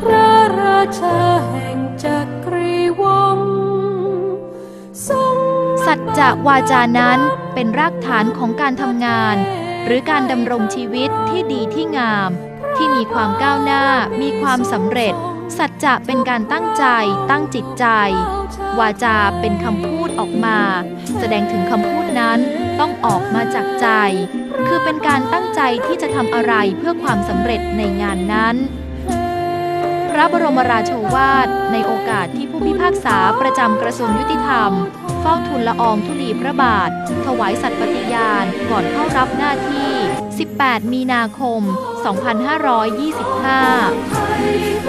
พระราชาแห่งจักรีวงศ์ทรงสัจจะวาจานั้นเป็นรากฐานของการทำงาน หรือการดำรงชีวิตที่ดีที่งาม ที่มีความก้าวหน้ามีความสำเร็จ สัจจะเป็นการตั้งใจ ตั้งจิตใจ วาจาเป็นคำพูดออกมา แสดงถึงคำพูดนั้นต้องออกมาจากใจ คือเป็นการตั้งใจที่จะทำอะไรเพื่อความสำเร็จในงานนั้น ระบรมราโชวาท ในโอกาสที่ผู้พิพากษาประจำกระทรวงยุติธรรม เฝ้าทุนละอองธุลีพระบาท ถวายสัตย์ปฏิญาณ ก่อนเข้ารับหน้าที่ 18 มีนาคม 2525